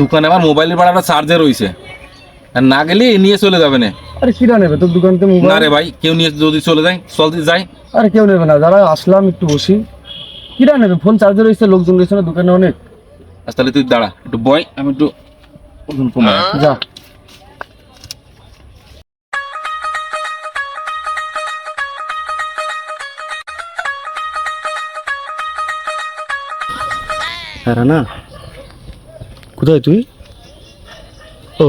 দোকানে আমার মোবাইলের ভাড়াটা চার্জে রয়েছে আর না গেলে নিয়ে চলে যাবে না। আরে কিরা নেবে? তোর দোকানতে না মোবাইল রে ভাই কেউ নিয়ে যদি চলে যায় চলতে যায় আরে কেউ নেবে না যারা আসলাম একটু বসি। কিরা নেবে? ফোন চার্জে রয়েছে লোকজন রয়েছে না দোকানে অনেক। আচ্ছা তাহলে তুই দাঁড়া একটু বয় আমি একটু ওজন কমাই। যা। হ্যাঁ না কোথায় তুই? ও,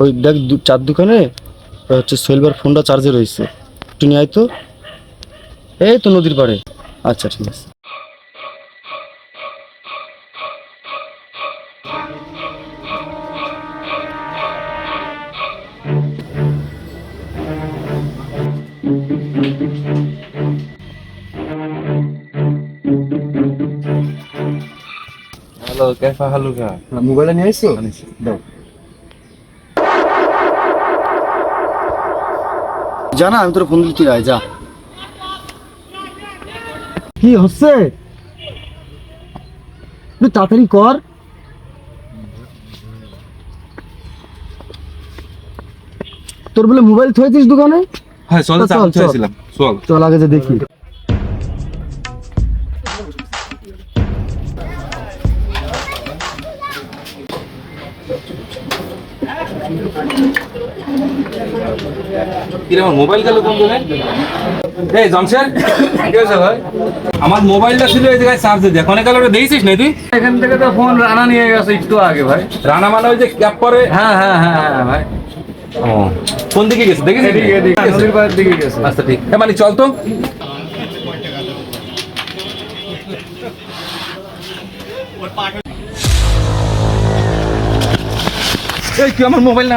ওই দেখ চার দোকানে হচ্ছে সোহেলবার ফোনটা চার্জে রয়েছে। একটু নিয়ে আয় তো। এই তো নদীর পাড়ে। আচ্ছা ঠিক আছে। হ্যালো কেফা হালুকা। মোবাইলটা নিয়ে আসছো দাও। জানা আমি তোর ফোন তুই আয় যা। কি হচ্ছে? একটু তাড়াতাড়ি কর। তোর বলে মোবাইল থয়েছিস দোকানে? হ্যাঁ চল চল। চল আগে যে দেখি। কিরে আমার মোবাইল গেল কোন জায়গায়? এই জমশেদ কি ভাই? আমার মোবাইলটা ছিল এই জায়গায় চার্জে দিয়ে অনেক কালো দিয়েছিস না তুই এখান থেকে তো ফোন রানা নিয়ে গেছে একটু আগে ভাই। রানা মানে ওই যে ক্যাপ পরে? হ্যাঁ হ্যাঁ হ্যাঁ হ্যাঁ ভাই। ও কোন দিকে গেছে? দেখেছিস এদিকে এদিকে নদীর পাড়ের দিকে গেছে। আচ্ছা ঠিক। হ্যাঁ মানে চল তো। এই তুই আমার মোবাইল না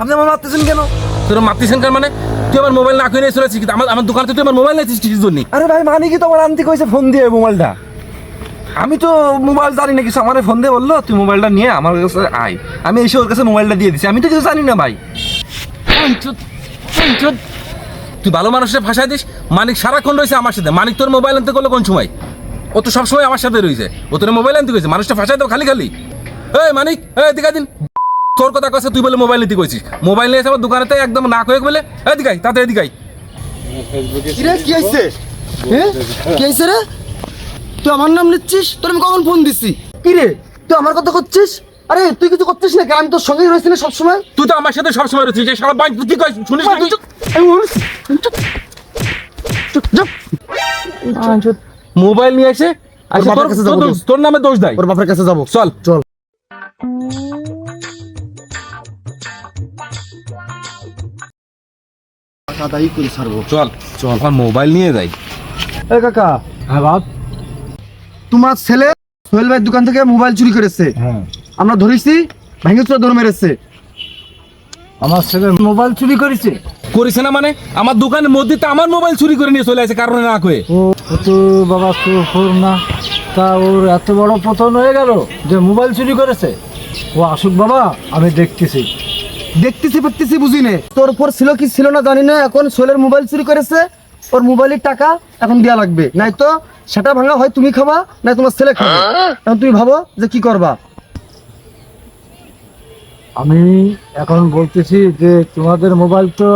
আপনি আমার মারতেছেন কেন? তোর মাতিছেন কার মানে? তুই আমার মোবাইল না চলেছিস আমার আমার দোকানে তুই আমার মোবাইল নিয়েছিস কিসের জন্য। আরে ভাই মানে কি তোমার আনতে কইছে ফোন দিয়ে মোবাইলটা আমি তো মোবাইল জানি না কিছু আমার ফোন দিয়ে বলল তুই মোবাইলটা নিয়ে আমার কাছে আয়। আমি এসে ওর কাছে মোবাইলটা দিয়ে দিছি। আমি তো কিছু জানি না ভাই। তুই ভালো মানুষের ভাষায় দিস মানিক সারাক্ষণ রয়েছে আমার সাথে। মানিক তোর মোবাইল আনতে করল কোন সময়? ও তো সবসময় আমার সাথে রয়েছে ও তোর মোবাইল আনতে গেছে মানুষটা ভাষায় দাও খালি খালি এই মানিক এই দিকা দিন তোর কথা কছে তুই বলে মোবাইল নিতে কইছিস মোবাইল নিয়ে আমার দোকানেতে একদম না কয়ে বলে এই দিকাই তাতে এদিকাই কি হ্যাঁ রে তুই আমার নাম নিচ্ছিস তোর আমি কখন ফোন দিছি কি রে তুই আমার কথা করছিস আরে তুই কিছু করছিস নাকি আমি তোর সঙ্গেই রয়েছি না সবসময় তুই তো আমার সাথে সবসময় রয়েছিস এই সারা বাইক তুই কি শুনিস না তুই? মোবাইল নিয়ে এসে তোর- নামে দোষ দেয়। ওর বাপের কাছে যাব। চল। চল। আদাই করে ছাড়বো চল। চল। আমার মোবাইল নিয়ে যাই। এ কাকা। হ্যাঁ বাপ। তোমার ছেলে সোহেল ভাইয়ের দোকান থেকে মোবাইল চুরি করেছে। হ্যাঁ। আমরা ধরেছি ভেঙে চুরা দৌড় মেরেছে। আমার ছেলে মোবাইল চুরি করেছে? করিস না মানে? আমার দোকানের মধ্যে তো আমার মোবাইল চুরি করে নিয়ে চলে আসে, কারণে না কয়ে। ও তো বাবা, তো না। তা ওর এত বড় পতন হয়ে গেল যে মোবাইল চুরি করেছে। ও আসুক বাবা, আমি দেখতেছি। দেখতেছি ফেকতেছি বুঝি নে। তোর উপর ছিল কি ছিল না জানি না, এখন সোহেলের মোবাইল চুরি করেছে। ওর মোবাইলের টাকা এখন দেওয়া লাগবে। নাই তো সেটা ভাঙা হয়, তুমি খাবা না তোমার ছেলে খাবে। এখন তুমি ভাবো যে কি করবা। আমি এখন বলতেছি যে তোমাদের মোবাইল তো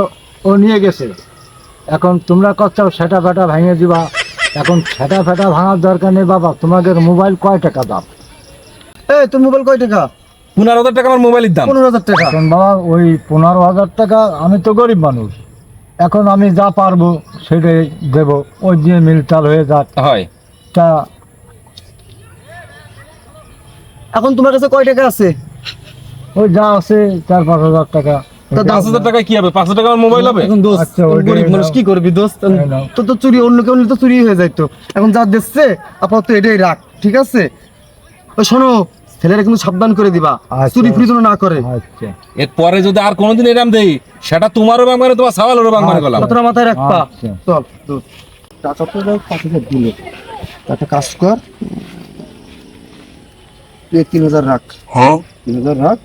ও নিয়ে গেছে। এখন তোমরা করছ সেটা ফেটা ভেঙে দিবা। এখন সেটা ফেটা ভাঙার দরকার নেই বাবা তোমাদের মোবাইল কয় টাকা দাম? এই তোর মোবাইল কয় টাকা? পনেরো হাজার টাকা আমার মোবাইলের দাম। পনেরো হাজার টাকা। এখন বাবা ওই পনেরো হাজার টাকা আমি তো গরিব মানুষ। এখন আমি যা পারব সেটাই দেব। ওই দিয়ে মিলতাল হয়ে যাক। হয়। তা এখন তোমার কাছে কয় টাকা আছে? ওই যা আছে চার পাঁচ হাজার টাকা। তা দাও। পাঁচ হাজার টাকা কি হবে? পাঁচ হাজার টাকা মোবাইল হবে? এখন দোস্ত আচ্ছা, গরিব মানুষ কি করবি দোস্ত? তো তো চুরি অন্য কেউ তো চুরি হয়ে যাইতো। এখন যা দিচ্ছে আপাতত এটাই রাখ ঠিক আছে? শোনো ছেলেরা কিন্তু সাবধান করে দিবা আচ্ছা। চুরি ফুরি যেন না করে। আচ্ছা। যদি আর কোনোদিন এরাম দেই সেটা তোমারও ব্যাংক মানে তোমার সাওয়ালেরও ব্যাংক মানে মাথায় রাখবা। চল টাকা তো দাও পাঁচ হাজার দিলে। একটা কাজ কর। তিন হাজার রাখ। হ্যাঁ। তিন হাজার রাখ।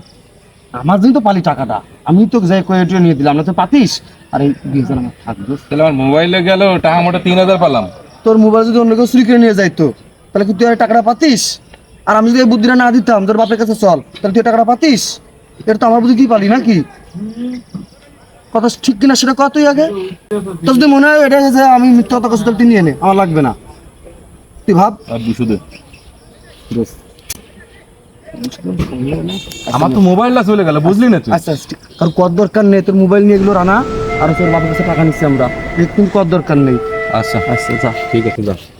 আমার জন্য তো পালি টাকাটা। আমি তো যাই কয়েকটা নিয়ে দিলাম না তো পাতিস? আর এই দুই হাজার আমার থাক দোস্ত তাহলে আমার মোবাইলে গেল টাকা মোটা তিন হাজার পেলাম। তোর মোবাইল যদি অন্য কেউ চুরি করে নিয়ে যাইতো তাহলে কি তুই আর টাকাটা পাতিস? আর আমি যদি এই বুদ্ধিটা না দিতাম তোর বাপের কাছে চল তাহলে তুই টাকাটা পাতিস? এটা তো আমার বুদ্ধি তুই পালি নাকি? কথা ঠিক কিনা সেটা কত আগে? তোর যদি মনে হয় এটা যে আমি মিথ্যা কথা কথা তুই নিয়ে নে আমার লাগবে না। তুই ভাব। আর দুশো দে। আমার তো মোবাইলটা চলে গেল বুঝলি না তুই? আচ্ছা কারণ ঠিক। কত দরকার নেই তোর মোবাইল নিয়ে এগুলো রানা আর তোর বাবার কাছে টাকা নিচ্ছি আমরা। কিন্তু কত দরকার নেই। আচ্ছা। আচ্ছা যা। ঠিক আছে যা।